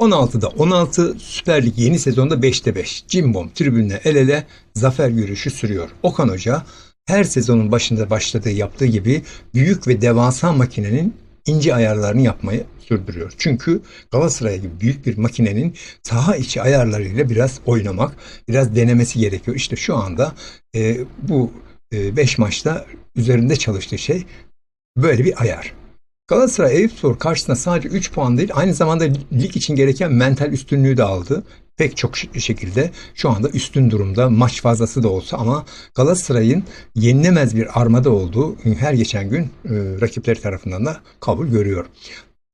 16'da 16 Süper Lig yeni sezonda 5'te 5. Cimbom tribünle el ele zafer yürüyüşü sürüyor. Okan Hoca her sezonun başında başladığı yaptığı gibi büyük ve devasa makinenin ince ayarlarını yapmayı sürdürüyor. Çünkü Galatasaray gibi büyük bir makinenin saha içi ayarlarıyla biraz oynamak, biraz denemesi gerekiyor. İşte şu anda e, bu 5 maçta üzerinde çalıştığı şey böyle bir ayar. Galatasaray Eyüpspor karşısında sadece 3 puan değil aynı zamanda lig için gereken mental üstünlüğü de aldı. Pek çok şekilde şu anda üstün durumda maç fazlası da olsa ama Galatasaray'ın yenilemez bir armada olduğu her geçen gün e, rakipleri tarafından da kabul görüyor.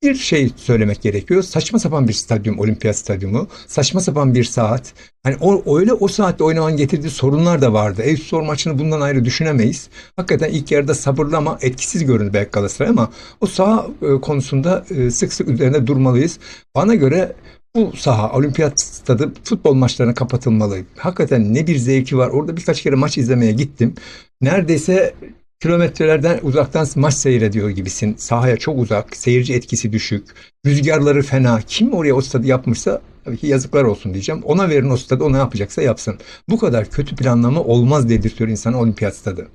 Bir şey söylemek gerekiyor. Saçma sapan bir stadyum, olimpiyat stadyumu. Saçma sapan bir saat. Hani o, öyle o saatte oynamanın getirdiği sorunlar da vardı. Eyüpspor maçını bundan ayrı düşünemeyiz. Hakikaten ilk yarıda sabırlı ama etkisiz göründü belki Galatasaray ama o saha e, konusunda e, sık sık üzerinde durmalıyız. Bana göre bu saha olimpiyat stadı futbol maçlarına kapatılmalı. Hakikaten ne bir zevki var. Orada birkaç kere maç izlemeye gittim. Neredeyse kilometrelerden uzaktan maç seyrediyor gibisin. Sahaya çok uzak, seyirci etkisi düşük, rüzgarları fena. Kim oraya o stadı yapmışsa tabii ki yazıklar olsun diyeceğim. Ona verin o stadı, o ne yapacaksa yapsın. Bu kadar kötü planlama olmaz dedirtiyor insana olimpiyat stadı.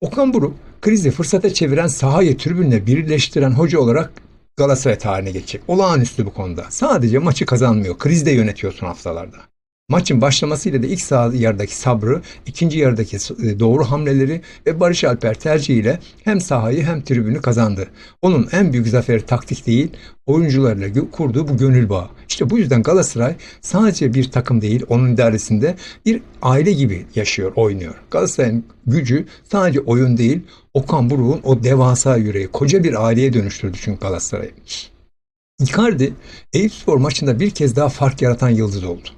Okan Buruk krizi fırsata çeviren sahayı tribünle birleştiren hoca olarak Galatasaray tarihine geçecek. Olağanüstü bu konuda. Sadece maçı kazanmıyor. Krizde yönetiyor son haftalarda. Maçın başlamasıyla da ilk sağ yarıdaki sabrı, ikinci yarıdaki e, doğru hamleleri ve Barış Alper tercihiyle hem sahayı hem tribünü kazandı. Onun en büyük zaferi taktik değil, oyuncularla kurduğu bu gönül bağı. İşte bu yüzden Galatasaray sadece bir takım değil, onun idaresinde bir aile gibi yaşıyor, oynuyor. Galatasaray'ın gücü sadece oyun değil, Okan Buruk'un o devasa yüreği, koca bir aileye dönüştürdü çünkü Galatasaray'ı. Icardi, Eyüpspor maçında bir kez daha fark yaratan yıldız oldu.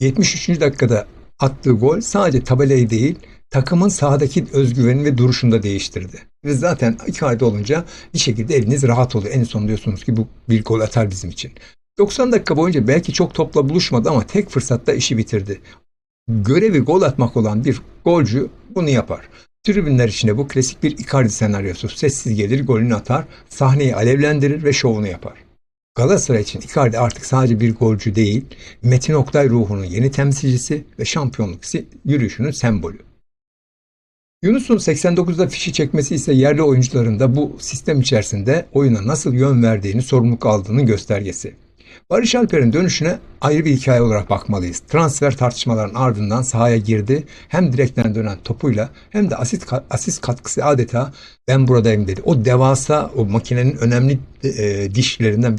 73. dakikada attığı gol sadece tabelayı değil takımın sahadaki özgüveni ve duruşunu da değiştirdi. Ve zaten Icardi olunca bir şekilde eliniz rahat oluyor. En son diyorsunuz ki bu bir gol atar bizim için. 90 dakika boyunca belki çok topla buluşmadı ama tek fırsatta işi bitirdi. Görevi gol atmak olan bir golcü bunu yapar. Tribünler içinde bu klasik bir Icardi senaryosu. Sessiz gelir, golünü atar, sahneyi alevlendirir ve şovunu yapar. Galatasaray için Icardi artık sadece bir golcü değil, Metin Oktay ruhunun yeni temsilcisi ve şampiyonluk yürüyüşünün sembolü. Yunus'un 89'da fişi çekmesi ise yerli oyuncuların da bu sistem içerisinde oyuna nasıl yön verdiğini, sorumluluk aldığının göstergesi. Barış Alper'in dönüşüne ayrı bir hikaye olarak bakmalıyız. Transfer tartışmaların ardından sahaya girdi. Hem direkten dönen topuyla hem de asist, asist katkısı adeta ben buradayım dedi. O devasa o makinenin önemli e, dişlerinden bir